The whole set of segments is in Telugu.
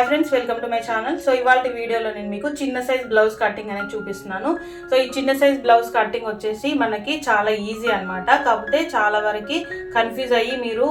Hi friends welcome to my channel so ఇవాళ వీడియోలో నేను మీకు చిన్న సైజ్ బ్లౌజ్ కటింగ్ అనేది చూపిస్తున్నాను. సో ఈ చిన్న సైజ్ బ్లౌజ్ కటింగ్ వచ్చేసి మనకి చాలా ఈజీ అనమాట కాకపోతే చాలా వరకు కన్ఫ్యూజ్ అయ్యి మీరు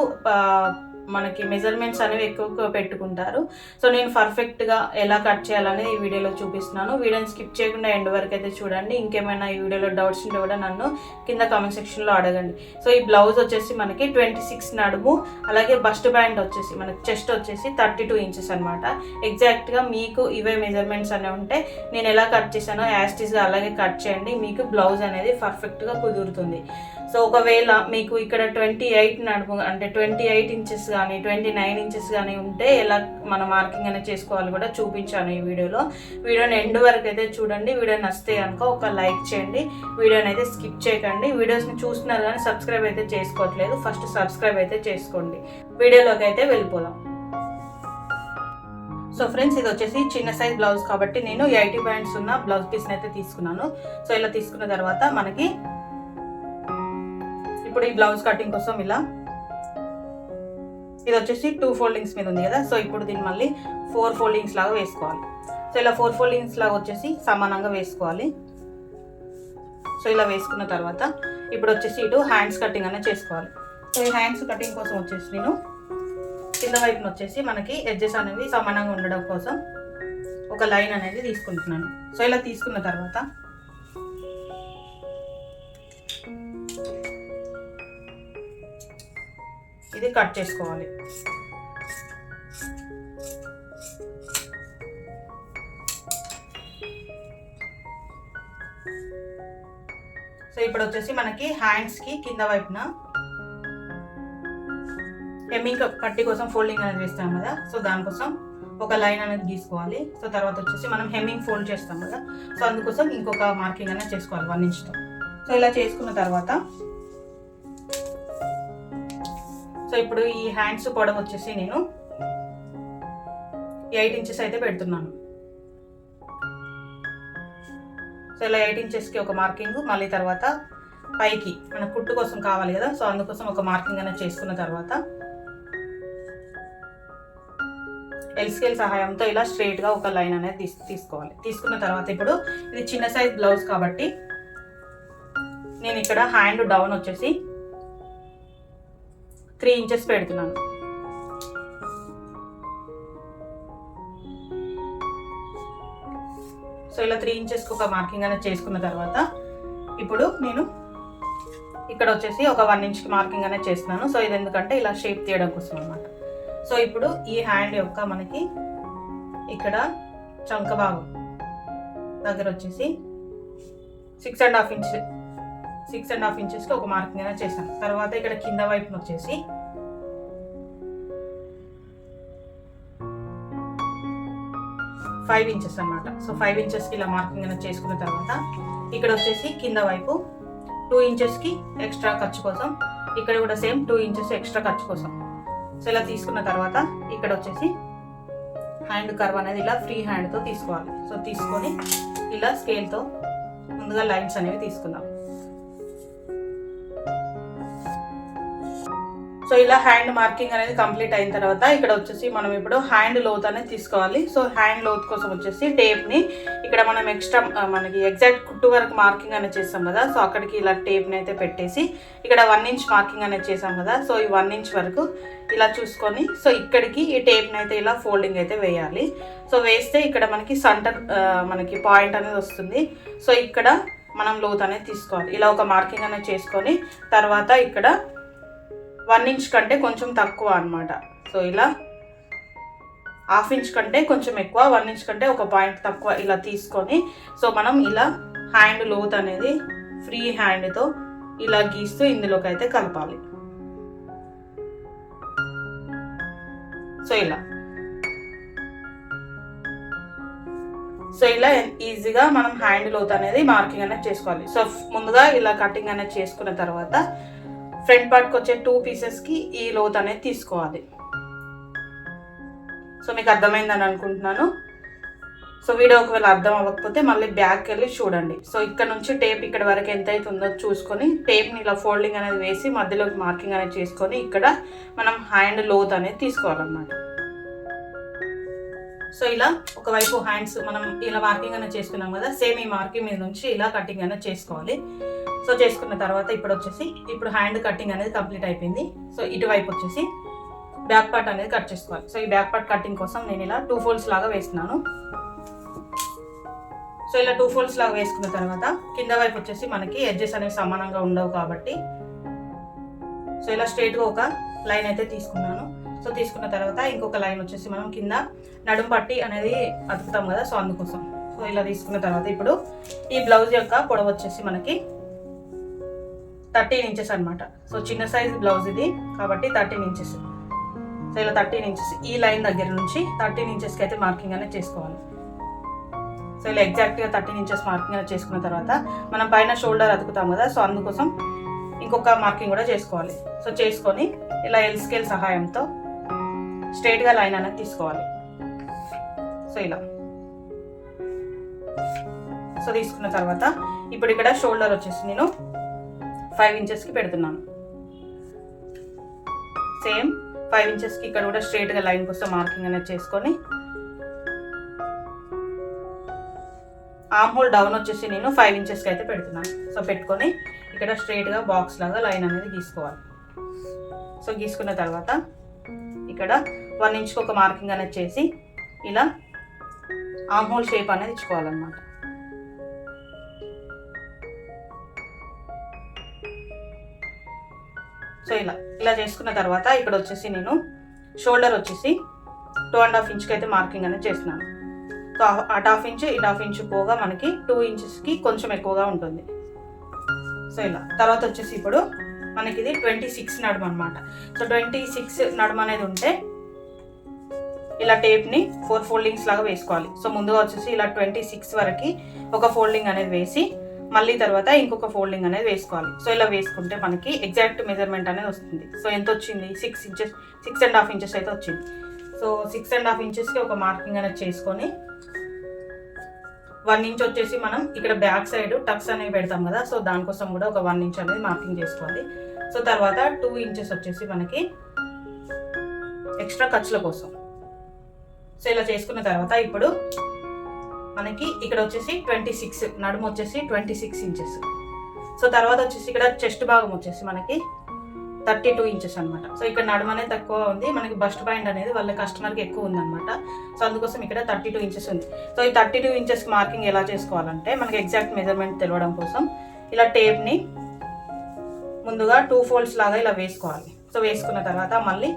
మనకి మెజర్మెంట్స్ అనేవి ఎక్కువ పెట్టుకుంటారు. సో నేను పర్ఫెక్ట్గా ఎలా కట్ చేయాలనేది ఈ వీడియోలో చూపిస్తున్నాను. వీడియోని స్కిప్ చేయకుండా ఎండ్ వరకు అయితే చూడండి. ఇంకేమైనా ఈ వీడియోలో డౌట్స్ ఉంటే కూడా నన్ను కింద కామెంట్ సెక్షన్లో అడగండి. సో ఈ బ్లౌజ్ వచ్చేసి మనకి ట్వంటీ సిక్స్ నడుము అలాగే బస్ట్ బ్యాండ్ వచ్చేసి మనకి చెస్ట్ వచ్చేసి థర్టీ టూ ఇంచెస్ అనమాట ఎగ్జాక్ట్గా మీకు ఇవే మెజర్మెంట్స్ అనేవి ఉంటే నేను ఎలా కట్ చేశానో యాస్టీస్గా అలాగే కట్ చేయండి. మీకు బ్లౌజ్ అనేది పర్ఫెక్ట్గా కుదురుతుంది. సో ఒకవేళ మీకు ఇక్కడ ట్వంటీ ఎయిట్ నడుము అంటే ట్వంటీ ఎయిట్ ఇంచెస్ కానీ ట్వంటీ నైన్ ఇంచెస్ కానీ ఉంటే ఎలా మన మార్కింగ్ అనేది చేసుకోవాలి కూడా చూపించాను ఈ వీడియోలో. వీడియోని ఎండ్ వరకు అయితే చూడండి. వీడియో నచ్చితే కనుక ఒక లైక్ చేయండి. వీడియోని అయితే స్కిప్ చేయకండి. వీడియోస్ని చూస్తున్నారు కానీ సబ్స్క్రైబ్ అయితే చేసుకోవట్లేదు. ఫస్ట్ సబ్స్క్రైబ్ అయితే చేసుకోండి. వీడియోలోకి అయితే వెళ్ళిపోదాం. సో ఫ్రెండ్స్ ఇది వచ్చేసి చిన్న సైజ్ బ్లౌజ్ కాబట్టి నేను ఎయిటీ పాయింట్స్ ఉన్న బ్లౌజ్ పీస్ని అయితే తీసుకున్నాను. సో ఇలా తీసుకున్న తర్వాత మనకి ఇప్పుడు ఈ బ్లౌజ్ కటింగ్ కోసం ఇలా ఇది వచ్చేసి టూ ఫోల్డింగ్స్ మీద ఉంది కదా. సో ఇప్పుడు దీన్ని మళ్ళీ ఫోర్ ఫోల్డింగ్స్ లాగా వేసుకోవాలి. సో ఇలా ఫోర్ ఫోల్డింగ్స్ లాగా వచ్చేసి సమానంగా వేసుకోవాలి. సో ఇలా వేసుకున్న తర్వాత ఇప్పుడు వచ్చేసి ఇటు హ్యాండ్స్ కటింగ్ అనేది చేసుకోవాలి. సో ఈ హ్యాండ్స్ కటింగ్ కోసం వచ్చేసి నేను కింద వైపున వచ్చేసి మనకి ఎడ్జెస్ అనేవి సమానంగా ఉండడం కోసం ఒక లైన్ అనేది తీసుకుంటున్నాను. సో ఇలా తీసుకున్న తర్వాత ఇది కట్ చేసుకోవాలి. సో ఇప్పుడు వచ్చేసి మనకి హ్యాండ్స్కి కింద వైపున హెమ్మింగ్ పట్టి కోసం ఫోల్డింగ్ అనేది వేస్తాం కదా. సో దానికోసం ఒక లైన్ అనేది గీసుకోవాలి. సో తర్వాత వచ్చేసి మనం హెమ్మింగ్ ఫోల్డ్ చేస్తాం కదా. సో అందుకోసం ఇంకొక మార్కింగ్ అనేది చేసుకోవాలి వన్ ఇంచ్తో సో ఇలా చేసుకున్న తర్వాత సో ఇప్పుడు ఈ హ్యాండ్స్ పొడవు వచ్చేసి నేను ఎయిట్ ఇంచెస్ అయితే పెడుతున్నాను. సో ఇలా ఎయిట్ ఇంచెస్కి ఒక మార్కింగ్ మళ్ళీ తర్వాత పైకి మన కుట్టు కోసం కావాలి కదా సో అందుకోసం ఒక మార్కింగ్ అనేది చేసుకున్న తర్వాత ఎల్ స్కేల్ సహాయంతో ఇలా స్ట్రైట్గా ఒక లైన్ అనేది తీసు తీసుకోవాలి. తీసుకున్న తర్వాత ఇప్పుడు ఇది చిన్న సైజ్ బ్లౌజ్ కాబట్టి నేను ఇక్కడ హ్యాండ్ డౌన్ వచ్చేసి త్రీ ఇంచెస్ పెడుతున్నాను. సో ఇలా త్రీ ఇంచెస్కి ఒక మార్కింగ్ అనేది చేసుకున్న తర్వాత ఇప్పుడు నేను ఇక్కడ వచ్చేసి ఒక వన్ ఇంచ్కి మార్కింగ్ అనేది చేస్తున్నాను. సో ఇది ఎందుకంటే ఇలా షేప్ తీయడం కోసం అనమాట సో ఇప్పుడు ఈ హ్యాండ్ యొక్క మనకి ఇక్కడ చంక భాగం దగ్గర వచ్చేసి six and half inch six and half ఇంచెస్కి ఒక మార్కింగ్ అయినా చేశాను తర్వాత ఇక్కడ కింద వైపున వచ్చేసి ఫైవ్ ఇంచెస్ అన్నమాట. సో ఫైవ్ ఇంచెస్కి ఇలా మార్కింగ్ అనేది చేసుకున్న తర్వాత ఇక్కడ వచ్చేసి కింద వైపు టూ ఇంచెస్కి ఎక్స్ట్రా ఖర్చు కోసం ఇక్కడ కూడా సేమ్ టూ ఇంచెస్ ఎక్స్ట్రా ఖర్చు కోసం. సో ఇలా తీసుకున్న తర్వాత ఇక్కడ వచ్చేసి హ్యాండ్ కర్వ్ అనేది ఇలా ఫ్రీ హ్యాండ్తో తీసుకోవాలి. సో తీసుకొని ఇలా స్కేల్తో ముందుగా లైన్స్ అనేవి తీసుకుందాం. సో ఇలా హ్యాండ్ మార్కింగ్ అనేది కంప్లీట్ అయిన తర్వాత ఇక్కడ వచ్చేసి మనం ఇప్పుడు హ్యాండ్ లోత్ అనేది తీసుకోవాలి. సో హ్యాండ్ లోత్ కోసం వచ్చేసి టేప్ని ఇక్కడ మనం ఎక్స్ట్రా మనకి ఎగ్జాక్ట్ కుట్టు వరకు మార్కింగ్ అనేది చేస్తాం కదా. సో అక్కడికి ఇలా టేప్ని అయితే పెట్టేసి ఇక్కడ వన్ ఇంచ్ మార్కింగ్ అనేది చేసాం కదా. సో ఈ వన్ ఇంచ్ వరకు ఇలా చూసుకొని సో ఇక్కడికి ఈ టేప్ని అయితే ఇలా ఫోల్డింగ్ అయితే వేయాలి. సో వేస్తే ఇక్కడ మనకి సెంటర్ మనకి పాయింట్ అనేది వస్తుంది. సో ఇక్కడ మనం లోత్ అనేది తీసుకోవాలి. ఇలా ఒక మార్కింగ్ అనేది చేసుకొని తర్వాత ఇక్కడ వన్ ఇంచ్ కంటే కొంచెం తక్కువ అనమాట సో ఇలా హాఫ్ ఇంచ్ కంటే కొంచెం ఎక్కువ వన్ ఇంచ్ కంటే ఒక పాయింట్ తక్కువ ఇలా తీసుకొని సో మనం ఇలా హ్యాండ్ లోత్ అనేది ఫ్రీ హ్యాండ్తో ఇలా గీస్తూ ఇందులోకి అయితే కలపాలి. సో ఇలా. సో ఇలా ఈజీగా మనం హ్యాండ్ లోత్ అనేది మార్కింగ్ అనేది చేసుకోవాలి. సో ముందుగా ఇలా కటింగ్ అనేది చేసుకున్న తర్వాత ఫ్రంట్ పార్ట్కి వచ్చే టూ పీసెస్కి ఈ లోత్ అనేది తీసుకోవాలి. సో మీకు అర్థమైందని అనుకుంటున్నాను. సో వీడియో ఒకవేళ అర్థం అవ్వకపోతే మళ్ళీ బ్యాక్ వెళ్ళి చూడండి. సో ఇక్కడ నుంచి టేప్ ఇక్కడ వరకు ఎంత అవుతుందో చూసుకొని టేప్ని ఇలా ఫోల్డింగ్ అనేది వేసి మధ్యలోకి మార్కింగ్ అనేది చేసుకొని ఇక్కడ మనం హ్యాండ్ లోత్ అనేది తీసుకోవాలన్నమాట. సో ఇలా ఒకవైపు హ్యాండ్స్ మనం ఇలా మార్కింగ్ అనేది చేసుకున్నాం కదా సేమ్ ఈ మార్కింగ్ మీద నుంచి ఇలా కటింగ్ అనేది చేసుకోవాలి. సో చేసుకున్న తర్వాత ఇప్పుడు వచ్చేసి ఇప్పుడు హ్యాండ్ కటింగ్ అనేది కంప్లీట్ అయిపోయింది. సో ఇటువైపు వచ్చేసి బ్యాక్ పార్ట్ అనేది కట్ చేసుకోవాలి. సో ఈ బ్యాక్ పార్ట్ కటింగ్ కోసం నేను ఇలా టూ ఫోల్డ్స్ లాగా వేస్తున్నాను. సో ఇలా టూ ఫోల్డ్స్ లాగా వేసుకున్న తర్వాత కింద వైపు వచ్చేసి మనకి ఎడ్జెస్ అనేవి సమానంగా ఉండవు కాబట్టి సో ఇలా స్ట్రైట్గా ఒక లైన్ అయితే తీసుకున్నాను. సో తీసుకున్న తర్వాత ఇంకొక లైన్ వచ్చేసి మనం కింద నడుం పట్టి అనేది అతుకుతాం కదా సో అందుకోసం. సో ఇలా తీసుకున్న తర్వాత ఇప్పుడు ఈ బ్లౌజ్ యొక్క పొడవు వచ్చేసి మనకి థర్టీన్ ఇంచెస్ అనమాట సో చిన్న సైజ్ బ్లౌజ్ ఇది కాబట్టి థర్టీన్ ఇంచెస్. సో ఇలా థర్టీన్ ఇంచెస్. ఈ లైన్ దగ్గర నుంచి థర్టీన్ ఇంచెస్కి అయితే మార్కింగ్ అనేది చేసుకోవాలి. సో ఇలా ఎగ్జాక్ట్గా థర్టీన్ ఇంచెస్ మార్కింగ్ అనేది చేసుకున్న తర్వాత మనం పైన షోల్డర్ అతుకుతాం కదా సో అందుకోసం ఇంకొక మార్కింగ్ కూడా చేసుకోవాలి. సో చేసుకొని ఇలా ఎల్ స్కేల్ సహాయంతో స్ట్రైట్గా లైన్ అనేది తీసుకోవాలి. సో ఇలా. సో తీసుకున్న తర్వాత ఇప్పుడు ఇక్కడ షోల్డర్ వచ్చేసి నేను ఫైవ్ ఇంచెస్కి పెడుతున్నాను. సేమ్ ఫైవ్ ఇంచెస్కి ఇక్కడ కూడా స్ట్రైట్గా లైన్ కోసం మార్కింగ్ అనేది చేసుకొని ఆమ్ హోల్ డౌన్ వచ్చేసి నేను ఫైవ్ ఇంచెస్కి అయితే పెడుతున్నాను. సో పెట్టుకొని ఇక్కడ స్ట్రైట్గా బాక్స్ లాగా లైన్ అనేది గీసుకోవాలి. సో గీసుకున్న తర్వాత ఇక్కడ వన్ ఇంచ్కి ఒక మార్కింగ్ అనేది చేసి ఇలా ఆమ్ హోల్ షేప్ అనేది ఇచ్చుకోవాలన్నమాట. సో ఇలా ఇలా చేసుకున్న తర్వాత ఇక్కడ వచ్చేసి నేను షోల్డర్ వచ్చేసి టూ అండ్ హాఫ్ ఇంచ్కి అయితే మార్కింగ్ అనేది చేస్తున్నాను. సో అటు హాఫ్ ఇంచ్ ఇటు హాఫ్ ఇంచ్ పోగా మనకి టూ ఇంచెస్కి కొంచెం ఎక్కువగా ఉంటుంది. సో ఇలా తర్వాత వచ్చేసి ఇప్పుడు మనకి ఇది ట్వంటీ సిక్స్ నడుము అనమాట సో ట్వంటీ సిక్స్ నడుము అనేది ఉంటే ఇలా టేప్ని ఫోర్ ఫోల్డింగ్స్ లాగా వేసుకోవాలి. సో ముందుగా వచ్చేసి ఇలా ట్వంటీ సిక్స్ వరకు ఒక ఫోల్డింగ్ అనేది వేసి మళ్ళీ తర్వాత ఇంకొక ఫోల్డింగ్ అనేది వేసుకోవాలి. సో ఇలా వేసుకుంటే మనకి ఎగ్జాక్ట్ మెజర్మెంట్ అనేది వస్తుంది. సో ఎంత వచ్చింది six inches six and half inches అయితే వచ్చింది. సో సిక్స్ అండ్ హాఫ్ ఇంచెస్కి ఒక మార్కింగ్ అనేది చేసుకొని వన్ ఇంచ్ వచ్చేసి మనం ఇక్కడ బ్యాక్ సైడ్ టక్స్ అనేవి పెడతాం కదా సో దానికోసం కూడా ఒక వన్ ఇంచ్ అనేది మార్కింగ్ చేసుకోవాలి. సో తర్వాత టూ ఇంచెస్ వచ్చేసి మనకి ఎక్స్ట్రా ఖర్చుల కోసం. సో ఇలా చేసుకున్న తర్వాత ఇప్పుడు మనకి ఇక్కడ వచ్చేసి ట్వంటీ సిక్స్ నడుము వచ్చేసి ట్వంటీ సిక్స్ ఇంచెస్. సో తర్వాత వచ్చేసి ఇక్కడ చెస్ట్ భాగం వచ్చేసి మనకి థర్టీ టూ ఇంచెస్ అనమాట సో ఇక్కడ నడుము తక్కువ ఉంది. మనకి బస్ట్ పాయింట్ అనేది వాళ్ళ కస్టమర్కి ఎక్కువ ఉందన్నమాట. సో అందుకోసం ఇక్కడ థర్టీ టూ ఇంచెస్ ఉంది. సో ఈ థర్టీ టూ ఇంచెస్ మార్కింగ్ ఎలా చేసుకోవాలంటే మనకి ఎగ్జాక్ట్ మెజర్మెంట్ తెలవడం కోసం ఇలా టేప్ని ముందుగా టూ ఫోల్డ్స్ లాగా ఇలా వేసుకోవాలి. సో వేసుకున్న తర్వాత మళ్ళీ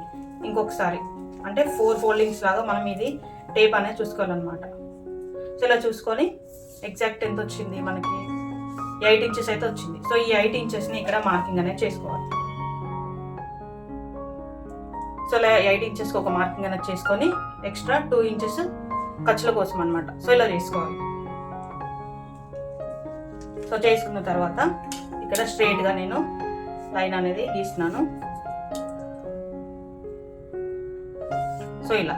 ఇంకొకసారి అంటే ఫోర్ ఫోల్డింగ్స్ లాగా మనం ఇది టేప్ అనేది చూసుకోవాలన్నమాట. సో ఇలా చూసుకొని ఎగ్జాక్ట్ ఎంత వచ్చింది? మనకి ఎయిట్ ఇంచెస్ అయితే వచ్చింది. సో ఈ ఎయిట్ ఇంచెస్ని ఇక్కడ మార్కింగ్ అనేది చేసుకోవాలి. సో ఇలా ఎయిట్ ఇంచెస్కి ఒక మార్కింగ్ అనేది చేసుకొని ఎక్స్ట్రా టూ ఇంచెస్ ఖర్చుల కోసం అనమాట సో ఇలా చేసుకోవాలి. సో చేసుకున్న తర్వాత ఇక్కడ స్ట్రైట్గా నేను లైన్ అనేది గీస్తున్నాను. సో ఇలా.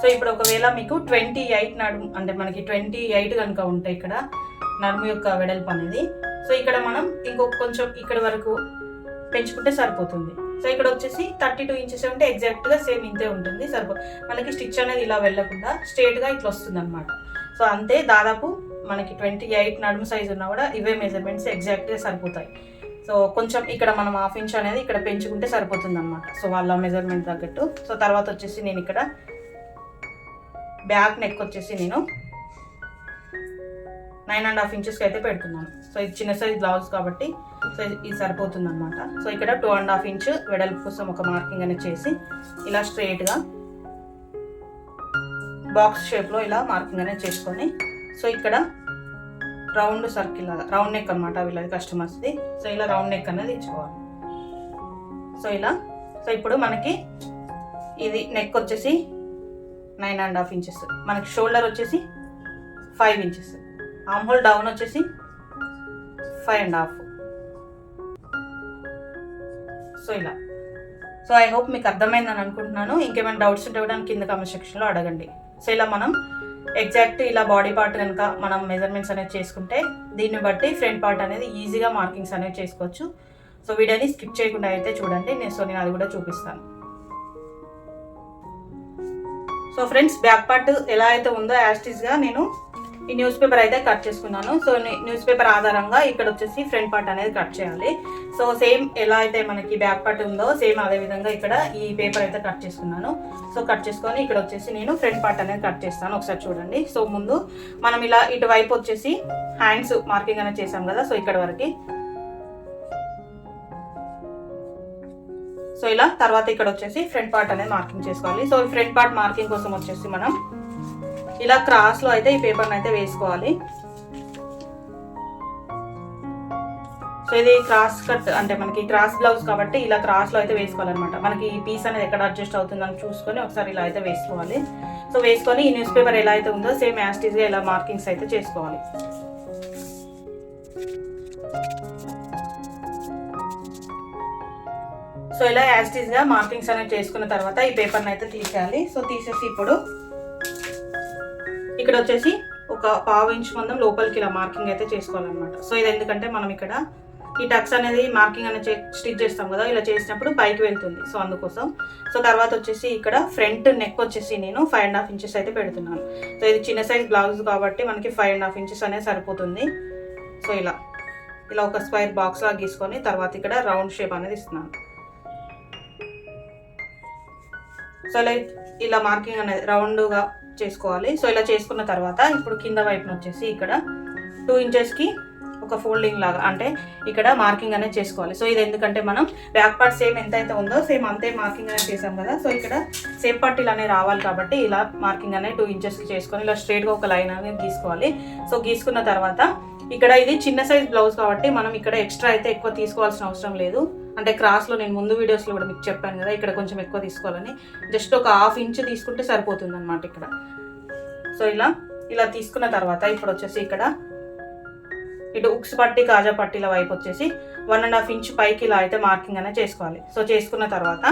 సో ఇప్పుడు ఒకవేళ మీకు ట్వంటీ ఎయిట్ నడుము అంటే మనకి ట్వంటీ ఎయిట్ కనుక ఉంటే ఇక్కడ నడుము యొక్క వెడల్పు అనేది. సో ఇక్కడ మనం ఇంకొక కొంచెం ఇక్కడ వరకు పెంచుకుంటే సరిపోతుంది. సో ఇక్కడ వచ్చేసి థర్టీ టూ ఇంచెస్ ఉంటే ఎగ్జాక్ట్గా సేమ్ ఇంతే ఉంటుంది సరిపో మనకి స్టిచ్ అనేది ఇలా వెళ్ళకుండా స్ట్రేట్గా ఇట్లా వస్తుంది అనమాట సో అంతే దాదాపు మనకి ట్వంటీ ఎయిట్ నడుము సైజ్ ఉన్నా కూడా ఇవే మెజర్మెంట్స్ ఎగ్జాక్ట్గా సరిపోతాయి. సో కొంచెం ఇక్కడ మనం హాఫ్ ఇంచ్ అనేది ఇక్కడ పెంచుకుంటే సరిపోతుంది అనమాట సో వాళ్ళ మెజర్మెంట్ తగ్గట్టు. సో తర్వాత వచ్చేసి నేను ఇక్కడ బ్యాక్ నెక్ వచ్చేసి నేను నైన్ అండ్ హాఫ్ ఇంచెస్కి అయితే పెడుతున్నాను. సో ఇది చిన్న సైజ్ బ్లౌజ్ కాబట్టి సో ఇది సరిపోతుంది అనమాట సో ఇక్కడ టూ అండ్ హాఫ్ ఇంచ్ వెడల్పు కోసం ఒక మార్కింగ్ అనేది చేసి ఇలా స్ట్రెయిట్గా బాక్స్ షేప్లో ఇలా మార్కింగ్ అనేది చేసుకొని సో ఇక్కడ రౌండ్ సర్కిల్ రౌండ్ నెక్ అనమాట వీళ్ళది కస్టమర్స్ది. సో ఇలా రౌండ్ నెక్ అనేది ఇచ్చుకోవాలి. సో ఇలా సో ఇప్పుడు మనకి ఇది నెక్ వచ్చేసి నైన్ అండ్ హాఫ్ ఇంచెస్. మనకి షోల్డర్ వచ్చేసి five inches. Arm hole down వచ్చేసి ఫైవ్ అండ్ హాఫ్. సో ఇలా. సో ఐ హోప్ మీకు అర్థమైందని అనుకుంటున్నాను. ఇంకేమైనా డౌట్స్ ఉంటే కూడా కింద కామెంట్ సెక్షన్లో అడగండి. సో ఇలా మనం ఎగ్జాక్ట్ ఇలా బాడీ పార్ట్ కనుక మనం మెజర్మెంట్స్ అనేది చేసుకుంటే దీన్ని బట్టి ఫ్రంట్ పార్ట్ అనేది ఈజీగా మార్కింగ్స్ అనేవి చేసుకోవచ్చు. సో వీడియోని స్కిప్ చేయకుండా అయితే చూడండి. నేను సో నేను అది కూడా చూపిస్తాను. సో ఫ్రెండ్స్ బ్యాక్ పార్ట్ ఎలా అయితే ఉందో యాస్టీస్గా నేను ఈ న్యూస్ పేపర్ అయితే కట్ చేసుకున్నాను. సో న్యూస్ పేపర్ ఆధారంగా ఇక్కడ వచ్చేసి ఫ్రంట్ పార్ట్ అనేది కట్ చేయాలి. సో సేమ్ ఎలా అయితే మనకి బ్యాక్ పార్ట్ ఉందో సేమ్ అదే విధంగా ఇక్కడ ఈ పేపర్ అయితే కట్ చేసుకున్నాను. సో కట్ చేసుకొని ఇక్కడ వచ్చేసి నేను ఫ్రంట్ పార్ట్ అనేది కట్ చేస్తాను. ఒకసారి చూడండి. సో ముందు మనం ఇలా ఇటువైపు వచ్చేసి హ్యాండ్స్ మార్కింగ్ అనేది చేసాం కదా. సో ఇక్కడ వరకు. సో ఇలా తర్వాత ఇక్కడ వచ్చేసి ఫ్రంట్ పార్ట్ అనేది మార్కింగ్ చేసుకోవాలి. సో ఫ్రంట్ పార్ట్ మార్కింగ్ కోసం వచ్చేసి మనం ఇలా క్రాస్లో అయితే ఈ పేపర్ని అయితే వేసుకోవాలి. సో ఇది క్రాస్ కట్ అంటే మనకి క్రాస్ బ్లౌజ్ కాబట్టి ఇలా క్రాస్లో అయితే వేసుకోవాలన్నమాట. మనకి ఈ పీస్ అనేది ఎక్కడ అడ్జస్ట్ అవుతుందని చూసుకొని ఒకసారి ఇలా అయితే వేసుకోవాలి. సో వేసుకొని ఈ న్యూస్ పేపర్ ఎలా అయితే ఉందో సేమ్ యాస్టీస్గా ఇలా మార్కింగ్స్ అయితే చేసుకోవాలి. సో ఇలా యాస్టీస్గా మార్కింగ్స్ అనేవి చేసుకున్న తర్వాత ఈ పేపర్ని అయితే తీసేయాలి. సో తీసేసి ఇప్పుడు ఇక్కడ వచ్చేసి ఒక పావు ఇంచ్ మందం లోపలికి ఇలా మార్కింగ్ అయితే చేసుకోవాలన్నమాట. సో ఇది ఎందుకంటే మనం ఇక్కడ ఈ టక్స్ అనేది మార్కింగ్ అనేది స్టిచ్ చేస్తాం కదా ఇలా చేసినప్పుడు పైకి వెళ్తుంది. సో అందుకోసం సో తర్వాత వచ్చేసి ఇక్కడ ఫ్రంట్ నెక్ వచ్చేసి నేను ఫైవ్ అండ్ హాఫ్ ఇంచెస్ అయితే పెడుతున్నాను. సో ఇది చిన్న సైజ్ బ్లౌజ్ కాబట్టి మనకి ఫైవ్ అండ్ హాఫ్ ఇంచెస్ అనేది సరిపోతుంది. సో ఇలా ఇలా ఒక స్క్వైర్ బాక్స్ లాగా గీసుకొని తర్వాత ఇక్కడ రౌండ్ షేప్ అనేది ఇస్తున్నాను. సో ఇలా ఇలా మార్కింగ్ అనేది రౌండ్గా చేసుకోవాలి. సో ఇలా చేసుకున్న తర్వాత ఇప్పుడు కింద వైపున వచ్చేసి ఇక్కడ టూ ఇంచెస్కి ఒక ఫోల్డింగ్ లాగా అంటే ఇక్కడ మార్కింగ్ అనేది చేసుకోవాలి. సో ఇది ఎందుకంటే మనం బ్యాక్ పార్ట్ సేమ్ ఎంత అయితే ఉందో సేమ్ అంతే మార్కింగ్ అనేది చేసాం కదా. సో ఇక్కడ సేమ్ పట్టీలు అనేవి రావాలి కాబట్టి ఇలా మార్కింగ్ అనేది టూ ఇంచెస్కి చేసుకొని ఇలా స్ట్రేట్గా ఒక లైన్ అనేది గీసుకోవాలి. సో గీసుకున్న తర్వాత ఇక్కడ ఇది చిన్న సైజ్ బ్లౌజ్ కాబట్టి మనం ఇక్కడ ఎక్స్ట్రా అయితే ఎక్కువ తీసుకోవాల్సిన అవసరం లేదు. అంటే క్రాస్లో నేను ముందు వీడియోస్లో కూడా మీకు చెప్పాను కదా ఇక్కడ కొంచెం ఎక్కువ తీసుకోవాలని. జస్ట్ ఒక హాఫ్ ఇంచ్ తీసుకుంటే సరిపోతుంది అనమాట ఇక్కడ. సో ఇలా ఇలా తీసుకున్న తర్వాత ఇప్పుడు వచ్చేసి ఇక్కడ ఇటు ఉక్స్ పట్టి కాజా పట్టీల వైపు వచ్చేసి వన్ అండ్ హాఫ్ ఇంచ్ పైకి ఇలా అయితే మార్కింగ్ అనేది చేసుకోవాలి. సో చేసుకున్న తర్వాత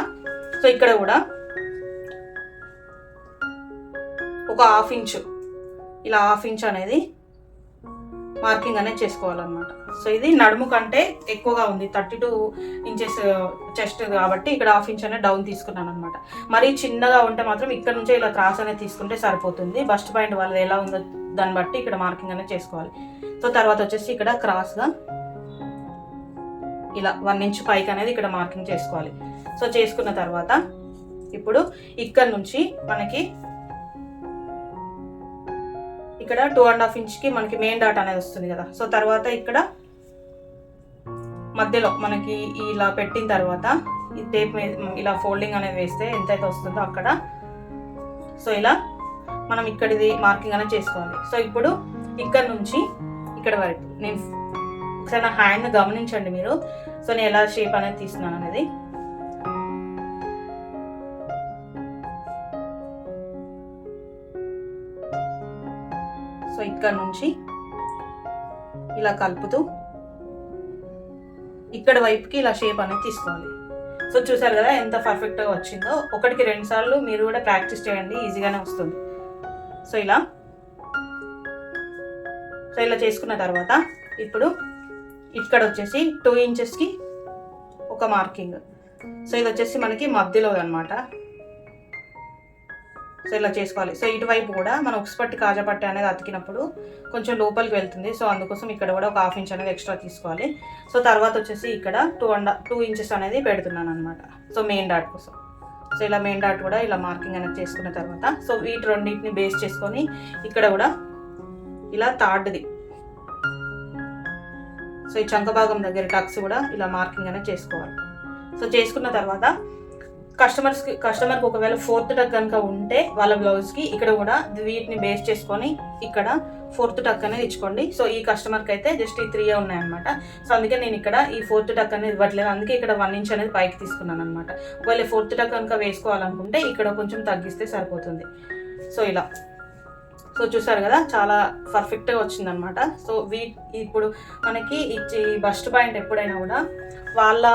సో ఇక్కడ కూడా ఒక హాఫ్ ఇంచ్ ఇలా హాఫ్ ఇంచ్ అనేది మార్కింగ్ అనేది చేసుకోవాలన్నమాట. సో ఇది నడుము కంటే ఎక్కువగా ఉంది థర్టీ టూ ఇంచెస్ చెస్ట్ కాబట్టి ఇక్కడ హాఫ్ ఇంచ్ అనేది డౌన్ తీసుకున్నాను అనమాట మరీ చిన్నగా ఉంటే మాత్రం ఇక్కడ నుంచే ఇలా క్రాస్ అనేది తీసుకుంటే సరిపోతుంది. బస్ట్ పాయింట్ వాళ్ళది ఎలా ఉందో దాన్ని బట్టి ఇక్కడ మార్కింగ్ అనేది చేసుకోవాలి. సో తర్వాత వచ్చేసి ఇక్కడ క్రాస్గా ఇలా వన్ ఇంచ్ పైకి అనేది ఇక్కడ మార్కింగ్ చేసుకోవాలి. సో చేసుకున్న తర్వాత ఇప్పుడు ఇక్కడ నుంచి మనకి ఇక్కడ టూ అండ్ హాఫ్ ఇంచ్కి మనకి మెయిన్ డాట్ అనేది వస్తుంది కదా. సో తర్వాత ఇక్కడ మధ్యలో మనకి ఇలా పెట్టిన తర్వాత ఈ టేప్ మీద ఇలా ఫోల్డింగ్ అనేది వేస్తే ఎంతైతే వస్తుందో అక్కడ. సో ఇలా మనం ఇక్కడిది మార్కింగ్ అనేది చేసుకోవాలి. సో ఇప్పుడు ఇక్కడ నుంచి ఇక్కడ వరకు నేను ఒకసారి నా హ్యాండ్ గమనించండి మీరు. సో నేను ఎలా షేప్ అనేది తీస్తున్నాను అనేది. సో ఇక్కడ నుంచి ఇలా కలుపుతూ ఇక్కడ వైపుకి ఇలా షేప్ అనేది తీసుకోవాలి. సో చూసారు కదా ఎంత పర్ఫెక్ట్గా వచ్చిందో? ఒకటికి రెండు సార్లు మీరు కూడా ప్రాక్టీస్ చేయండి ఈజీగానే వస్తుంది. సో ఇలా. సో ఇలా చేసుకున్న తర్వాత ఇప్పుడు ఇక్కడ వచ్చేసి టూ ఇంచెస్కి ఒక మార్కింగ్ సో ఇది వచ్చేసి మనకి మధ్యలో అనమాట సో ఇలా చేసుకోవాలి. సో ఇటువైపు కూడా మనం ఉక్సుపట్టి కాజపట్టి అనేది అతికినప్పుడు కొంచెం లోపలికి వెళ్తుంది. సో అందుకోసం ఇక్కడ కూడా ఒక హాఫ్ ఇంచ్ అనేది ఎక్స్ట్రా తీసుకోవాలి. సో తర్వాత వచ్చేసి ఇక్కడ టూ అండ్ టూ ఇంచెస్ అనేది పెడుతున్నాను అనమాట సో మెయిన్ డాట్ కోసం. సో ఇలా మెయిన్ డాట్ కూడా ఇలా మార్కింగ్ అనేది చేసుకున్న తర్వాత సో వీటి రెండింటిని బేస్ చేసుకొని ఇక్కడ కూడా ఇలా థర్డ్ది సో ఈ చంక భాగం దగ్గర టక్స్ కూడా ఇలా మార్కింగ్ అనేది చేసుకోవాలి. సో చేసుకున్న తర్వాత కస్టమర్స్కి కస్టమర్కి ఒకవేళ ఫోర్త్ టక్ కనుక ఉంటే వాళ్ళ బ్లౌజ్కి ఇక్కడ కూడా వీటిని బేస్ చేసుకొని ఇక్కడ ఫోర్త్ టక్ అనేది ఇచ్చుకోండి. సో ఈ కస్టమర్కి అయితే జస్ట్ ఈ త్రీయే ఉన్నాయన్నమాట. సో అందుకే నేను ఇక్కడ ఈ ఫోర్త్ టక్ అనేది ఇవ్వట్లేదు. అందుకే ఇక్కడ వన్ ఇంచ్ అనేది పైకి తీసుకున్నాను అనమాట ఒకవేళ ఫోర్త్ టక్ కనుక వేసుకోవాలనుకుంటే ఇక్కడ కొంచెం తగ్గిస్తే సరిపోతుంది. సో ఇలా. సో చూసారు కదా చాలా పర్ఫెక్ట్గా వచ్చిందనమాట సో వీ ఇప్పుడు మనకి ఈ బస్ట్ పాయింట్ ఎప్పుడైనా కూడా వాళ్ళ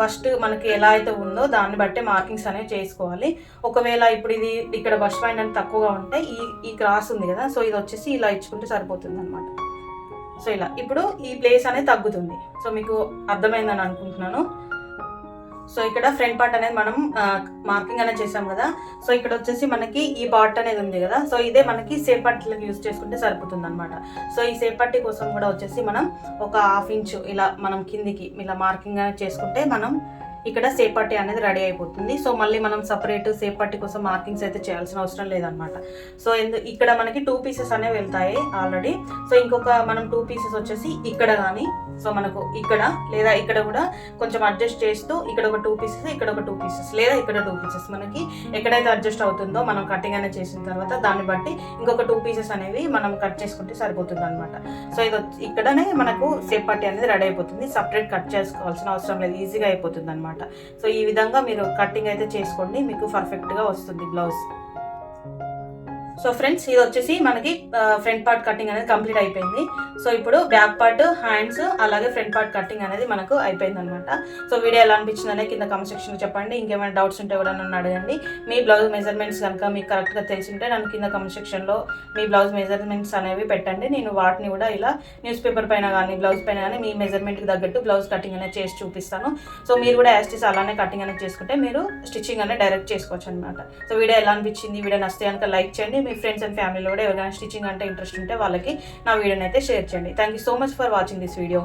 బస్ట్ మనకి ఎలా అయితే ఉందో దాన్ని బట్టి మార్కింగ్స్ అనేవి చేసుకోవాలి. ఒకవేళ ఇప్పుడు ఇది ఇక్కడ బస్ట్ పాయింట్ అనేది తక్కువగా ఉంటే ఈ ఈ క్రాస్ ఉంది కదా సో ఇది వచ్చేసి ఇలా ఇచ్చుకుంటే సరిపోతుంది అనమాట సో ఇలా ఇప్పుడు ఈ ప్లేస్ అనేది తగ్గుతుంది. సో మీకు అర్థమైందని అనుకుంటున్నాను. సో ఇక్కడ ఫ్రంట్ పార్ట్ అనేది మనం మార్కింగ్ అనేది చేసాం కదా. సో ఇక్కడ వచ్చేసి మనకి ఈ పార్ట్ అనేది ఉంది కదా. సో ఇదే మనకి సేప్ పట్టీలకు యూజ్ చేసుకుంటే సరిపోతుంది అనమాట సో ఈ సేపట్టి కోసం కూడా వచ్చేసి మనం ఒక హాఫ్ ఇంచ్ ఇలా మనం కిందికి ఇలా మార్కింగ్ అనేది చేసుకుంటే మనం ఇక్కడ సేపట్టి అనేది రెడీ అయిపోతుంది. సో మళ్ళీ మనం సపరేట్ సేపట్టి కోసం మార్కింగ్స్ అయితే చేయాల్సిన అవసరం లేదనమాట సో ఎందు ఇక్కడ మనకి టూ పీసెస్ అనేవి వెళ్తాయి ఆల్రెడీ. సో ఇంకొక మనం టూ పీసెస్ వచ్చేసి ఇక్కడ కానీ సో మనకు ఇక్కడ లేదా ఇక్కడ కూడా కొంచెం అడ్జస్ట్ చేస్తూ ఇక్కడ ఒక టూ పీసెస్ ఇక్కడ ఒక టూ పీసెస్ లేదా ఇక్కడ టూ పీసెస్ మనకి ఎక్కడైతే అడ్జస్ట్ అవుతుందో మనం కటింగ్ అనేది చేసిన తర్వాత దాన్ని బట్టి ఇంకొక టూ పీసెస్ అనేవి మనం కట్ చేసుకుంటే సరిపోతుంది అనమాట సో ఇది ఇక్కడనే మనకు సేపట్టి అనేది రెడీ అయిపోతుంది. సపరేట్ కట్ చేసుకోవాల్సిన అవసరం లేదు. ఈజీగా అయిపోతుంది అనమాట సో ఈ విధంగా మీరు కట్టింగ్ అయితే చేసుకోండి మీకు పర్ఫెక్ట్గా వస్తుంది బ్లౌజ్. సో ఫ్రెండ్స్ ఇది వచ్చేసి మనకి ఫ్రంట్ పార్ట్ కటింగ్ అనేది కంప్లీట్ అయిపోయింది. సో ఇప్పుడు బ్యాక్ పార్ట్ హ్యాండ్స్ అలాగే ఫ్రంట్ పార్ట్ కటింగ్ అనేది మనకు అయిపోయింది అనమాట సో వీడియో ఎలా అనిపించింది కింద కామెంట్ సెక్షన్లో చెప్పండి. ఇంకేమైనా డౌట్స్ ఉంటే కూడా నన్ను అడగండి. మీ బ్లౌజ్ మెజర్మెంట్స్ కనుక మీకు కరెక్ట్గా తెలిసింటే నన్ను కింద కామెంట్ సెక్షన్లో మీ బ్లౌజ్ మెజర్మెంట్స్ అనేవి పెట్టండి. నేను వాటిని కూడా ఇలా న్యూస్ పేపర్ పైన కానీ బ్లౌజ్ పైన కానీ మీ మెజర్మెంట్కి తగ్గట్టు బ్లౌజ్ కటింగ్ అనేది చేసి చూపిస్తాను. సో మీరు కూడా యాస్టిస్ అలానే కటింగ్ అనేది చేసుకుంటే మీరు స్టిచ్చింగ్ అనేది డైరెక్ట్ చేసుకోవచ్చు అనమాట. సో వీడియో ఎలా అనిపించింది? వీడియో నచ్చితే కనుక లైక్ చేయండి. మీ ఫ్రెండ్స్ అండ్ ఫ్యామిలీలో కూడా ఎవరైనా స్టిచ్చింగ్ అంటే ఇంట్రెస్ట్ ఉంటే వాళ్ళకి నా వీడియోని అయితే షేర్ చేయండి. Thank you so much for watching this video